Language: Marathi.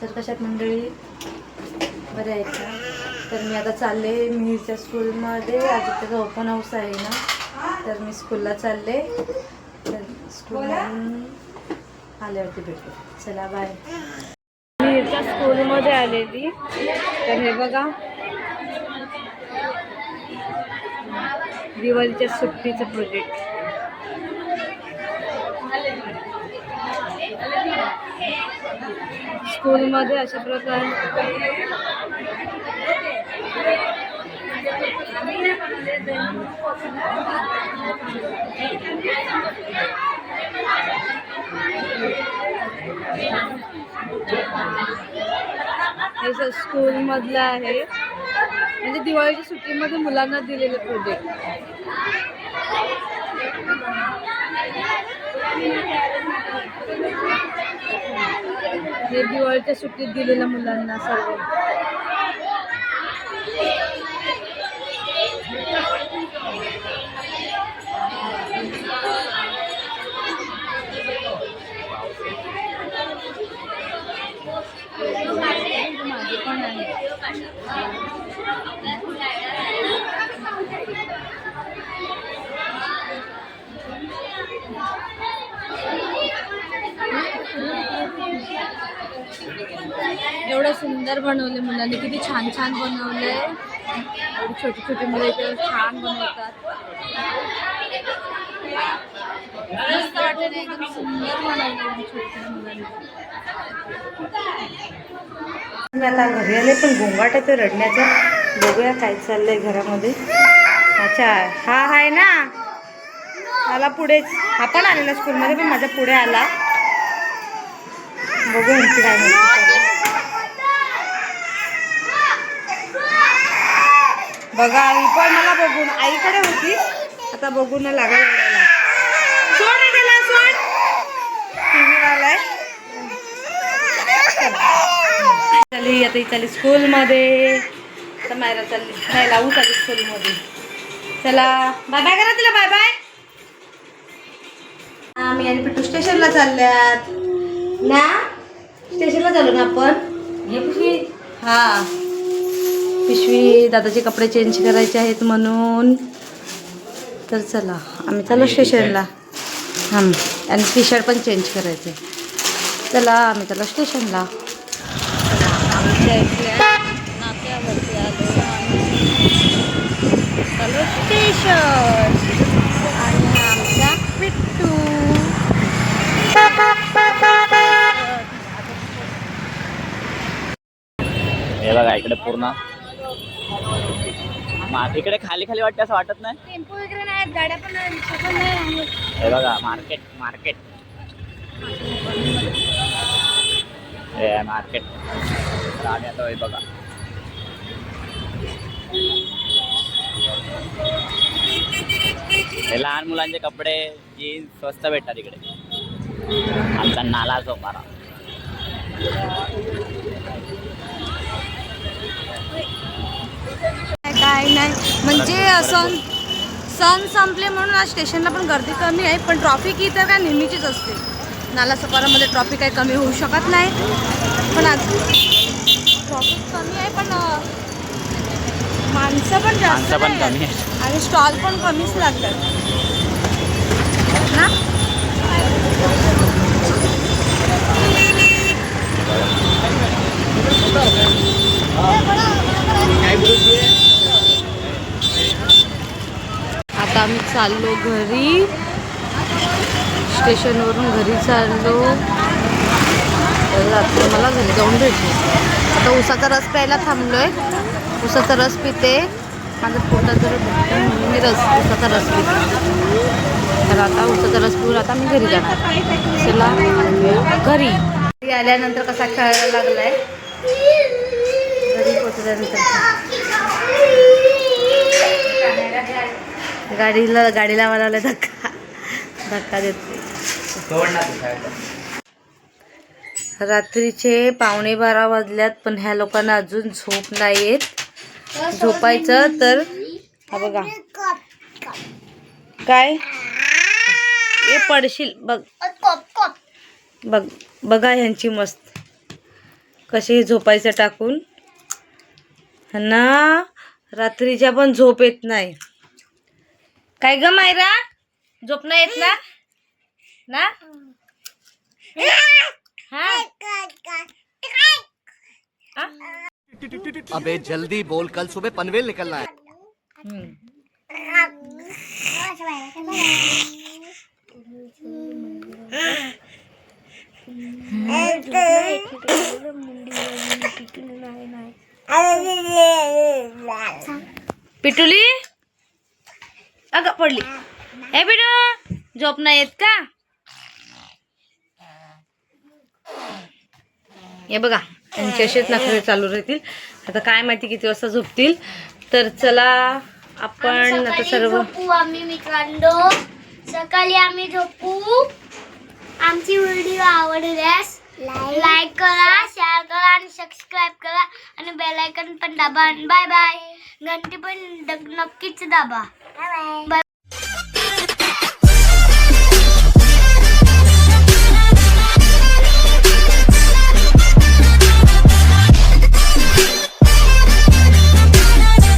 तर कशात मंडळी बरे आहेत का? तर मी आता चालले मिहीरच्या स्कूलमध्ये. आज त्याचा ओपन हाऊस आहे ना तर मी स्कूलला चालले. तर स्कूलमधून आल्यावरती भेटू. चला बाय मिहीरच्या स्कूलमध्ये आलेली. तर हे बघा. दिवाळीच्या सुट्टीचं प्रोजेक्ट स्कूलमध्ये अशा प्रकारे. हे सर स्कूलमधलं आहे. म्हणजे दिवाळीच्या सुट्टीमध्ये मुलांना दिलेले प्रोजेक्ट हे दिवाळीच्या सुट्टीत दिलेल्या मुलांना सर्व माझे पण आहे एवढं सुंदर बनवले मुलांनी किती छान छान बनवले एवढी छोटी छोटी मुलं इथे छान बनवतात. मस्त वाटलं एकदम सुंदर बनवले छोटी छोटी मुलांनी. आता घरी आले पण गोंगाट आहे रडण्याचा. बघूया काय चाललंय घरामध्ये. अच्छा हा आहे ना? आला पुढे हा पण आलेला स्कूलमध्ये पण माझ्या पुढे आला. बघू यांची काय मस्ती चालू आहे. बघा आई पण मला बघून आईकडे होती. आता बघून लागला. सोड त्याला सोड. टीव्ही आलाय चालली आता ही चालली स्कूलमध्ये. आता मायरा चालली नाही लावू चालली स्कूलमध्ये. चला बाय बाय करा तिला बाय बाय आम्ही आणि पिटू स्टेशनला चालल्यात. ना स्टेशनला चालू ना आपण? हे हा. पिशवी दादाचे कपडे चेंज करायचे आहेत म्हणून. तर चला आम्ही चालू स्टेशनला हां आणि टी शर्ट पण चेंज करायचे. चला आम्ही चालू स्टेशनला आमच्या इथल्या नाक्यावरती आलो आम्ही चालू स्टेशन आणि आमच्या पिट्टू. हे बघा इकडे पूर्ण. मा- इकडे खाली खाली वाटते असं वाटत नाही? टेम्पो वगैरे नाही गाड्या पण नाही रिक्षा पण नाही हे बघा मार्केट मार्केट. हे मार्केट. तर आम्ही आता हे बघा. हे लहान मुलांचे कपडे जीन्स स्वस्त भेटतात इकडे. आमचा नाला सोपारा काय नाही. म्हणजे सण सण संपले म्हणून आज स्टेशनला पण गर्दी कमी आहे पण ट्रॉफिक इथं काय नेहमीचीच असते. नाला सपारामध्ये ट्रॉफिक काही कमी होऊ शकत नाही. पण आज ट्रॉफिक कमी आहे पण माणसं पण जास्त. आणि स्टॉल पण कमीच लागतात. ना आता आम्ही चाललो घरी. स्टेशनवरून घरी चाललो. रात्री मला घरी जाऊन भेटले. आता उसाचा रस प्यायला थांबलोय. उसाचा रस पिते. माझं पोटात जर मी रस उसाचा रस पिते. तर आता उसाचा रस पिऊन आता मी घरी जाणार. चला घरी. घरी आल्यानंतर कसा खेळायला लागलाय? घरी पोचल्यानंतर. गाडीला गाडीला मला धक्का. धक्का देते. रात्रीचे पावणे बारा वाजल्यात पण ह्या लोकांना अजून झोप नाही येत झोपायचं तर हा बघा. काय? हे पडशील. बघ. बघ. बघा ह्यांची मस्त. कशी झोपायचं टाकून. ना रात्रीच्या पण झोप येत नाही. काय ग मायरा? झोप नाही येत ना? ना? हा? अबे जल्दी बोल कल सुबह पनवेल निकलना है। हम्म. पिटुली? अगं पडली. ए पिटू झोप नाही येत का? हे बघा त्यांचे असेच नखरे चालू राहतील. आता काय माहिती किती वाजता झोपतील. तर चला आपण आता सर्व आम्ही मित्रांनो. सकाळी आम्ही झोपू. आमची व्हिडिओ आवडल्यास लाईक करा आणि सबस्क्राईब करा आणि बेल आयकन पण दाबा. बाय बाय घंटी पण नक्कीच दाबा. बाय